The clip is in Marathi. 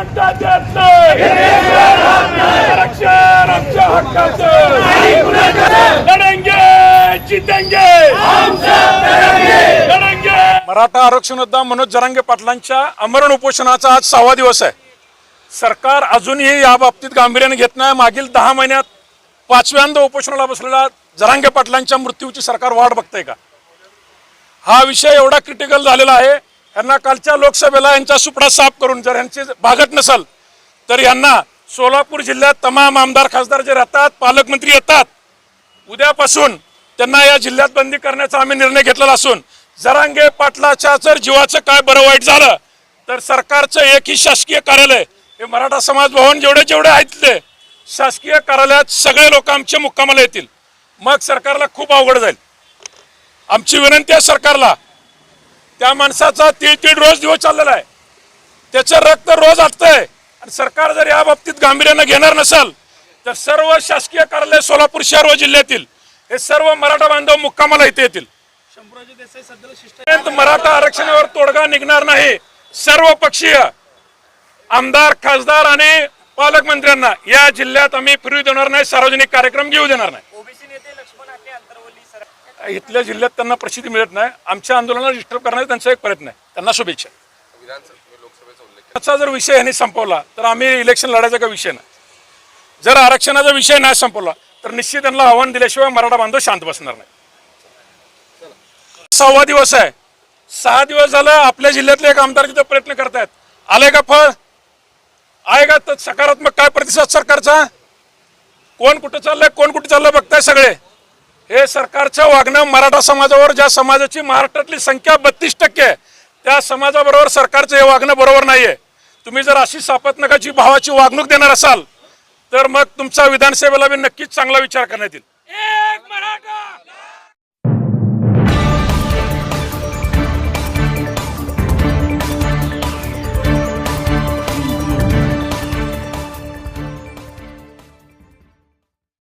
पट्टा आरक्षण मराठा आरक्षण योद्धा मनोज जरांगे पाटलांच्या अमरण उपोषणाचा आज सहावा दिवस आहे. सरकार अजूनही या बाबतीत गांभीर्याने घेत नाही. मागील दहा महिन्यात पाचव्यांदा उपोषणाला बसलेला जरांगे पाटलांच्या मृत्यूची सरकार वाढ बघते का? हा विषय एवढा क्रिटिकल झालेला आहे यांना कालच्या लोकसभेला यांचा सुपडा साफ करून जर यांची भागत नसल तर यांना सोलापूर जिल्ह्यात तमाम आमदार खासदार जे राहतात पालकमंत्री येतात. उद्यापासून त्यांना या जिल्ह्यात बंदी करण्याचा आम्ही निर्णय घेतलेला असून जरांगे पाटलाच्या जर जीवाचं काय बरं वाईट झालं तर सरकारचं एकही शासकीय कार्यालय हे मराठा समाज भवन जेवढे जेवढे आहेत ते शासकीय कार्यालयात सगळे लोक आमच्या मुक्कामाला येतील. मग सरकारला खूप अवघड जाईल. आमची विनंती आहे सरकारला त्या माणसाचा तीळ तीळ रोज दिवस चाललेला आहे. त्याचं रक्त रोज आटतंय. आणि सरकार जर या बाबतीत गांभीर्यानं घेणार नसेल तर सर्व शासकीय कार्यालय सोलापूर शहर व जिल्ह्यातील हे सर्व मराठा बांधव मुक्कामाला इथे येतील. मराठा आरक्षणावर तोडगा निघणार नाही. सर्व पक्षीय आमदार खासदार आणि पालकमंत्र्यांना या जिल्ह्यात आम्ही फिरू देणार नाही सार्वजनिक कार्यक्रम घेऊ देणार नाही. इथल्या जिल्ह्यात त्यांना प्रसिद्धी मिळत नाही. आमच्या आंदोलनाला डिस्टर्ब करण्याचा त्यांचा एक प्रयत्न आहे. त्यांना शुभेच्छा. त्याचा जर विषय यांनी संपवला तर आम्ही इलेक्शन लढायचा काही विषय नाही. जर आरक्षणाचा विषय नाही संपवला तर निश्चित त्यांना आव्हान दिल्याशिवाय मराठा बांधव शांत बसणार नाही. सहावा दिवस आहे. सहा दिवस झालं आपल्या जिल्ह्यातले एक आमदार तिथं प्रयत्न करतायत. आले का फळ? आहे का? तर सकारात्मक काय प्रतिसाद सरकारचा? कोण कुठं चाललंय? कोण कुठं चाललंय? बघताय सगळे. हे सरकारचं वागणं मराठा समाजावर ज्या समाजाची महाराष्ट्रातली संख्या बत्तीस टक्के आहे त्या समाजाबरोबर सरकारचं हे वागणं बरोबर आहे तुम्ही जर अशी सापत्नकाची भावाची वागणूक देणार असाल तर मग तुमचा विधानसभेला मी नक्कीच चांगला विचार करण्यात येईल.